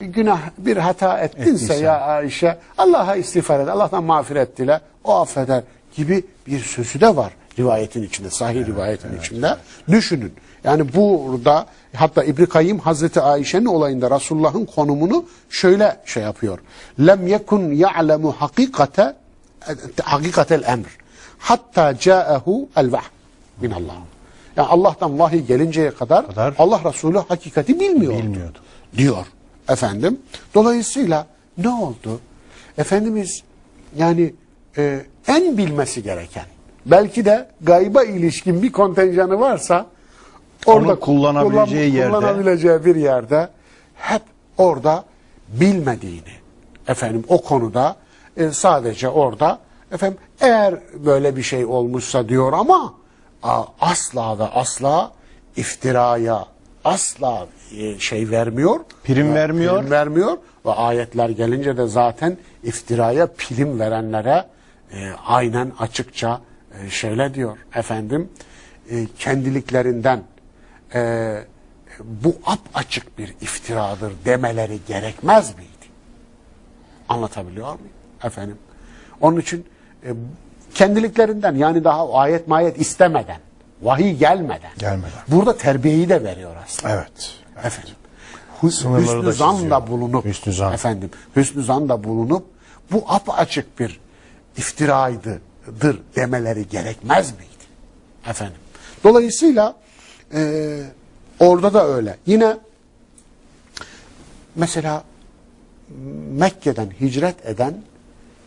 günah bir hata ettinse Ettiyse. ya Ayşe Allah'a istiğfar et, Allah'tan mağfiret dile, o affeder gibi bir sözü de var rivayetin içinde, sahih rivayetin içinde. Düşünün. Yani burada hatta İbn Kayyim Hazreti Ayşe'nin olayında Resulullah'ın konumunu şöyle şey yapıyor. Lem yekun ya'lemu hakikate hakikatel emr. Hatta ca'ehu el vahy min Allah. Yani Allah'tan vahiy gelinceye kadar, Kadar Allah Resulü hakikati bilmiyordu. bilmiyordu. Diyor efendim. Dolayısıyla ne oldu? Efendimiz yani e, en bilmesi gereken belki de gayba ilişkin bir kontenjanı varsa Onu kullanabileceği yerde- kullanabileceği bir yerde hep orada bilmediğini efendim o konuda e, sadece orada efendim eğer böyle bir şey olmuşsa diyor ama a, asla ve asla iftiraya asla e, şey vermiyor. Prim Ve vermiyor. prim vermiyor ve ayetler gelince de zaten iftiraya prim verenlere e, aynen açıkça e, şöyle diyor efendim e, kendiliklerinden e, bu ap açık bir iftiradır demeleri gerekmez miydi? Anlatabiliyor muyum efendim? Onun için e, kendiliklerinden yani daha ayet mayet istemeden, vahiy gelmeden, Gelmeden. burada terbiyeyi de veriyor aslında. Evet. Efendim. Sınırları hüsnü da bulunup Hüsnü zan. efendim hüsnü zan da bulunup bu apaçık bir iftiraydır demeleri gerekmez miydi? Efendim. Dolayısıyla e, orada da öyle. Yine mesela Mekke'den hicret eden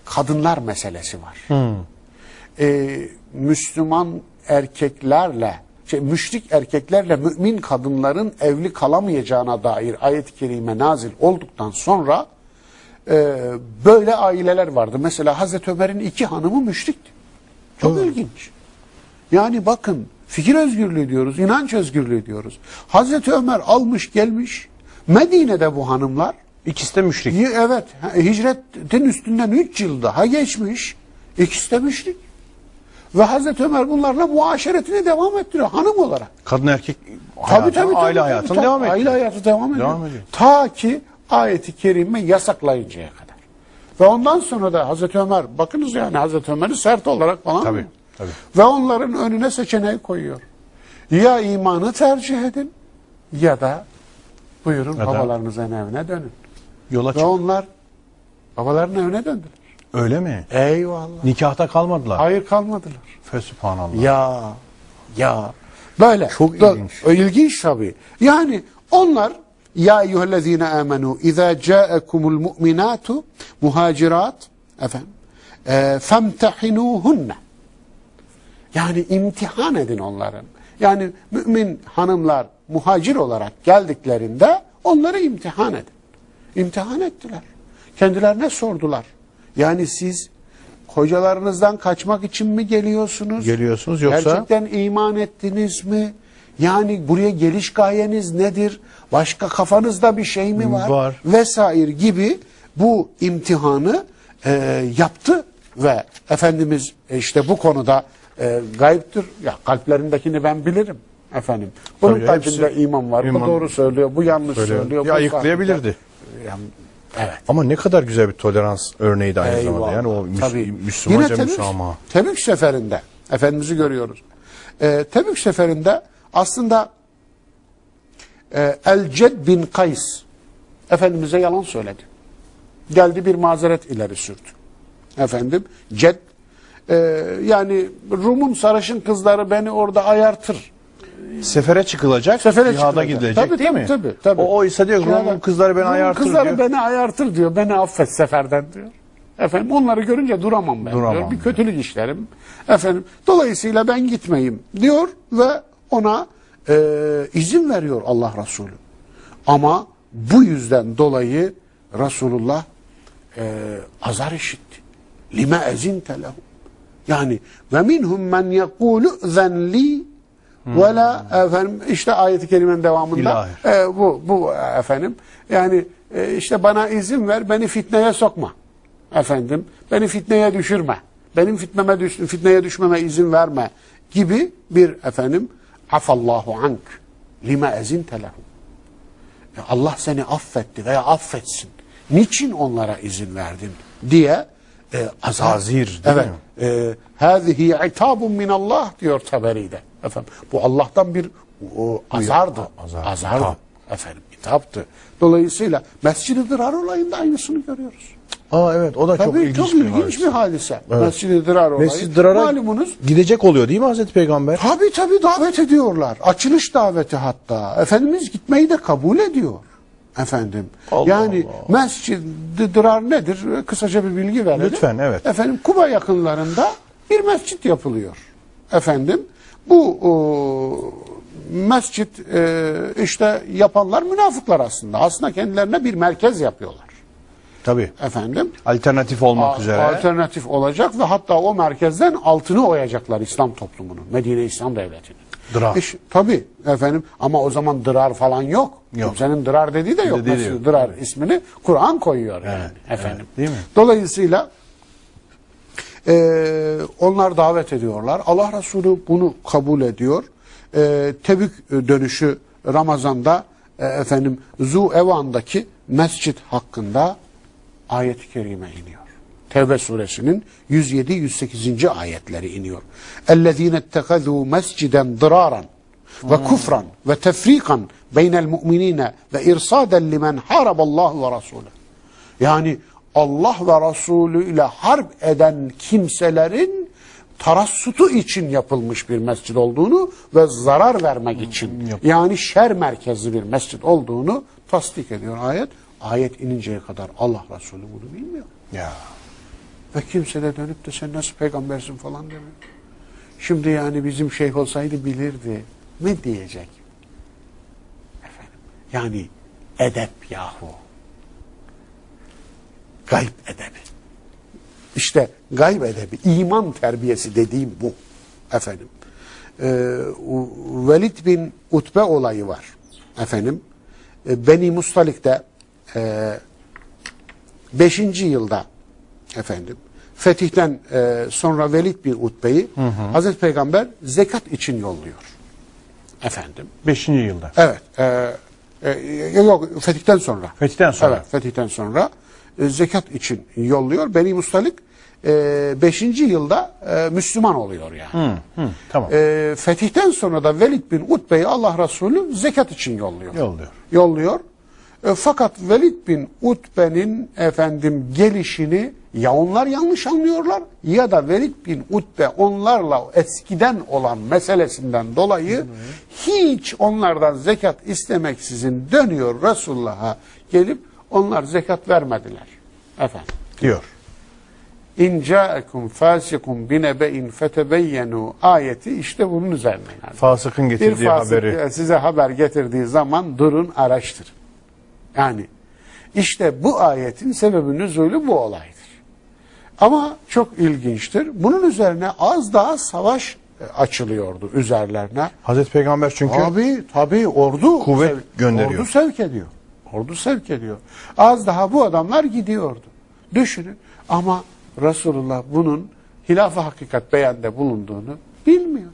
kadınlar meselesi var. E, Müslüman erkeklerle, şey, müşrik erkeklerle mümin kadınların evli kalamayacağına dair ayet-i kerime nazil olduktan sonra e, böyle aileler vardı. Mesela Hazreti Ömer'in iki hanımı müşrikti. Çok ilginç. Yani bakın fikir özgürlüğü diyoruz, inanç özgürlüğü diyoruz. Hazreti Ömer almış gelmiş Medine'de bu hanımlar İkisi de müşrik. evet ha, hicretin üstünden 3 yıl daha geçmiş. İkisi de müşrik. Ve Hazreti Ömer bunlarla muaşeretine devam ettiriyor hanım olarak. Kadın erkek Tabii, hayatı, tabii, tabii, aile tabii. devam ediyor. Aile hayatı devam ediyor. Devam ediyor. Ta ki ayeti kerime yasaklayıncaya kadar. Ve ondan sonra da Hazreti Ömer, bakınız yani Hazreti Ömer'i sert olarak falan Tabii, mı? tabii. Ve onların önüne seçeneği koyuyor. Ya imanı tercih edin ya da buyurun da- babalarınızın evine dönün. Yola Ve çık. onlar babalarının evine döndüler. Öyle mi? Eyvallah. Nikahta kalmadılar. Hayır kalmadılar. Fesubhanallah. Ya ya böyle. Çok Da- ilginç. İlginç tabii. Yani onlar ya eyyühellezine amenu izâ câekumul mu'minâtu muhacirat efendim e, femtehinuhunne yani imtihan edin onların. Yani mümin hanımlar muhacir olarak geldiklerinde onları imtihan edin. İmtihan ettiler. Kendilerine sordular. Yani siz kocalarınızdan kaçmak için mi geliyorsunuz? Geliyorsunuz yoksa- Gerçekten iman ettiniz mi? Yani buraya geliş gayeniz nedir? Başka kafanızda bir şey mi var? Var. Vesaire gibi bu imtihanı e, yaptı ve Efendimiz e, işte bu konuda e, gayiptir. Ya kalplerindekini ben bilirim efendim. Bunun Tabii, kalbinde hepsi- iman var. iman- bu doğru söylüyor. Bu yanlış Söylüyor. söylüyor. Ya bu ayıklayabilirdi. Yani, evet. Ama ne kadar güzel bir tolerans örneği de aynı zamanda. Eyvallah. Yani o Müs- Tabii. Müslümanca Yine Tebük, müsamaha. Tebük seferinde Efendimiz'i görüyoruz. Ee, Tebük seferinde aslında e, El-Ced bin Kays Efendimiz'e yalan söyledi. Geldi bir mazeret ileri sürdü. Efendim Ced e, yani Rum'un sarışın kızları beni orada ayartır. Sefere çıkılacak, Sefere cihada çıkılacak. gidilecek Tabii, değil tabii, mi? tabii, tabii. O oysa diyor ki Rum'un kızları beni ayartır kızları diyor. beni ayartır diyor. Beni affet seferden diyor. Efendim onları görünce duramam ben Duramam diyor. Bir diyor. kötülük işlerim. Efendim dolayısıyla ben gitmeyeyim diyor ve ona e, izin veriyor Allah Resulü. Ama bu yüzden dolayı Resulullah e, azar işitti. Lime ezinte lehum. Yani ve minhum men yekulu zenli ve la efendim işte ayet-i kerimenin devamında e, bu bu efendim yani e, işte bana izin ver beni fitneye sokma efendim beni fitneye düşürme benim fitneme düş, fitneye düşmeme izin verme gibi bir efendim afallahu ank lima ezinte lehum Ya Allah seni affetti veya affetsin. Niçin onlara izin verdin diye e, azar. Tazir, değil evet. mi? E, Hâzihi itabun minallah diyor Taberi'de. Efendim, bu Allah'tan bir o, azardı. azar, Azardı. hitap. Efendim, hitaptı. Dolayısıyla Mescid-i Dırar olayında aynısını görüyoruz. Aa evet o da çok Tabii ilginç, çok bir ilginç hadise. bir hadise. Mescid-i Dırar olayı. Mescid Dırar'a Malumunuz gidecek oluyor değil mi Hazreti Peygamber? Tabi tabi davet ediyorlar. Açılış daveti hatta. Efendimiz gitmeyi de kabul ediyor. Efendim. Allah yani Mescid-i Dırar nedir? Kısaca bir bilgi verelim. Lütfen, evet. Efendim Kuba yakınlarında bir mescit yapılıyor. Efendim bu o, mescit e, işte yapanlar münafıklar aslında. Aslında kendilerine bir merkez yapıyorlar. Tabii. Efendim. Alternatif olmak A- üzere. Alternatif olacak ve hatta o merkezden altını oyacaklar İslam toplumunun. Medine İslam Devleti'nin. Dırar. İş- tabii efendim ama o zaman dırar falan yok. Yok. Kimsenin dırar dediği de yok. Dediği de Mesela yok. Dırar ismini Kur'an koyuyor yani efendim. evet, değil mi? Dolayısıyla e, onlar davet ediyorlar. Allah Resulü bunu kabul ediyor. E, Tebük dönüşü Ramazan'da e, efendim Zu Evan'daki mescit hakkında ayet-i kerime iniyor. Tevbe suresinin 107-108. ayetleri iniyor. اَلَّذ۪ينَ اتَّخَذُوا مَسْجِدًا ضِرَارًا وَكُفْرًا وَتَفْر۪يقًا بَيْنَ الْمُؤْمِنِينَ وَاِرْصَادًا لِمَنْ حَارَبَ اللّٰهُ وَرَسُولَهُ Yani Allah ve Resulü ile harp eden kimselerin tarassutu için yapılmış bir mescid olduğunu ve zarar vermek için yani şer merkezli bir mescid olduğunu tasdik ediyor ayet. Ayet ininceye kadar Allah Resulü bunu bilmiyor. Ya. Ve kimse de dönüp de sen nasıl peygambersin falan demiyor. Şimdi yani bizim şeyh olsaydı bilirdi. Ne diyecek? Efendim, yani edep yahu. Gayb edebi. İşte gayb edebi, iman terbiyesi dediğim bu. Efendim. Ee, Velid bin Utbe olayı var. Efendim. Ee, Beni Mustalik'te e, 5. yılda efendim fetihten e, sonra Velid bin Utbe'yi Hazreti Peygamber zekat için yolluyor. Efendim. Beşinci yılda. Evet. E, e, yok fetihten sonra. Fetihten sonra. Evet fetihten sonra e, zekat için yolluyor. Beni Mustalik 5. yılda e, Müslüman oluyor yani. Hı, tamam. E, fetihten sonra da Velid bin Utbe'yi Allah Resulü zekat için yolluyor. Yolluyor. Yolluyor. E, fakat Velid bin Utbe'nin efendim gelişini ya onlar yanlış anlıyorlar ya da Velid bin Utbe onlarla eskiden olan meselesinden dolayı hiç onlardan zekat istemeksizin dönüyor Resulullah'a gelip onlar zekat vermediler. Efendim. diyor. İn ca'ekum fasikum binebe'in fetebeyyenu ayeti işte bunun üzerine. Yani. Fasıkın Bir getirdiği fasık haberi. size haber getirdiği zaman durun araştırın. Yani işte bu ayetin sebebi nüzulü bu olaydır. Ama çok ilginçtir. Bunun üzerine az daha savaş e, açılıyordu üzerlerine. Hazreti Peygamber çünkü Tabii tabii ordu Kuvvet gönderiyor. Ordu sevk ediyor. Ordu sevk ediyor. Az daha bu adamlar gidiyordu. Düşünün ama Resulullah bunun hilaf-ı hakikat beyanda bulunduğunu bilmiyor.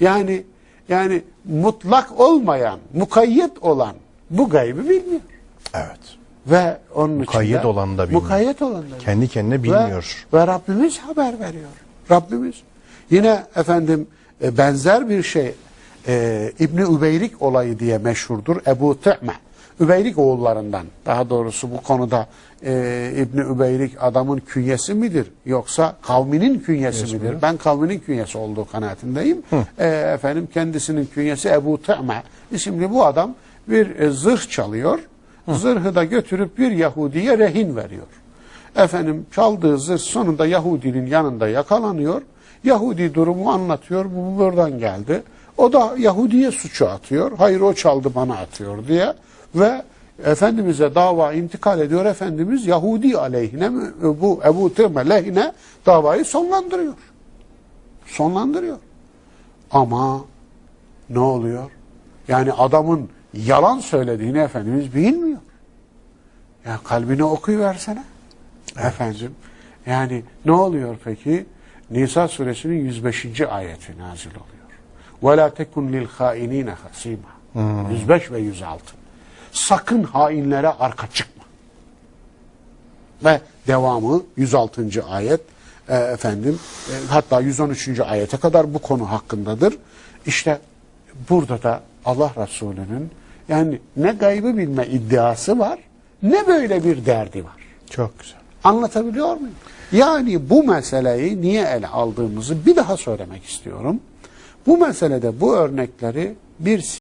Yani yani mutlak olmayan, mukayyet olan bu gaybı bilmiyor. evet. Ve onun Mukayyet içinde, olanı da bilmiyor. Mukayyet olanı da bilmiyor. Kendi kendine bilmiyor. Ve, ve Rabbimiz haber veriyor. Rabbimiz. Yine efendim e, benzer bir şey e, İbni Übeyrik olayı diye meşhurdur. Ebu Te'me. Übeyrik oğullarından. Daha doğrusu bu konuda e, İbni Übeyrik adamın künyesi midir? Yoksa kavminin künyesi midir? Ben kavminin künyesi olduğu kanaatindeyim. E, efendim kendisinin künyesi Ebu Te'me. isimli bu adam bir e, zırh çalıyor. Zırhı da götürüp bir Yahudiye rehin veriyor. Efendim çaldığı zırh sonunda Yahudinin yanında yakalanıyor. Yahudi durumu anlatıyor. Bu buradan geldi. O da Yahudi'ye suçu atıyor. Hayır o çaldı bana atıyor diye. Ve Efendimiz'e dava intikal ediyor. Efendimiz Yahudi aleyhine bu Ebu Tirme lehine davayı sonlandırıyor. Sonlandırıyor. Ama ne oluyor? Yani adamın yalan söylediğini Efendimiz bilmiyor. Ya kalbine okuyuversene. Efendim. Yani ne oluyor peki? Nisa suresinin 105. ayeti nazil oluyor. Hmm. Ve la tekun lil hainine hasima. 105 ve 106. Sakın hainlere arka çıkma. Ve devamı 106. ayet e, efendim e, hatta 113. ayete kadar bu konu hakkındadır. İşte burada da Allah Resulü'nün yani ne gaybı bilme iddiası var ne böyle bir derdi var. Çok güzel. Anlatabiliyor muyum? Yani bu meseleyi niye ele aldığımızı bir daha söylemek istiyorum. Bu meselede bu örnekleri bir